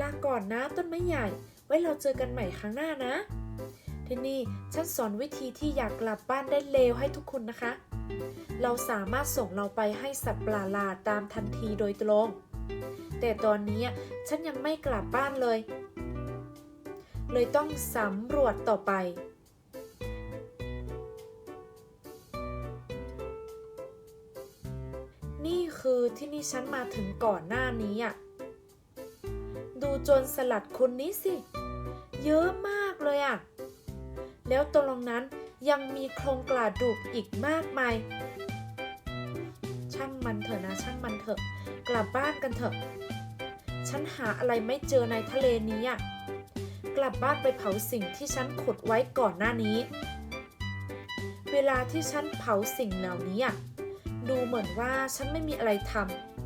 ลาก่อนนะต้นไม้ใหญ่ ไว้เราเจอกันใหม่ครั้งหน้านะ ที่นี่ฉันสอนวิธีที่อยากกลับบ้านได้เร็วให้ทุกคนนะคะ เราสามารถส่งเราไปให้สัตว์ประหลาตามทันทีโดยตรง แต่ตอนนี้ฉันยังไม่กลับบ้านเลย เลยต้องสำรวจต่อไปนี่คือที่นี่ฉันมาถึงก่อนหน้านี้อะ จรสลัดคนนี้สิ เยอะมากเลยอะแล้วตรงนั้นยังมีโครงกระดูกอีกมากมาย ช่างมันเถอะนะช่างมันเถอะ กลับบ้านกันเถอะ ฉันหาอะไรไม่เจอในทะเลนี้อะกลับบ้านไปเผาสิ่งที่ฉันขุดไว้ก่อนหน้านี้ เวลาที่ฉันเผาสิ่งเหล่านี้อะดูเหมือนว่าฉันไม่มีอะไรทำ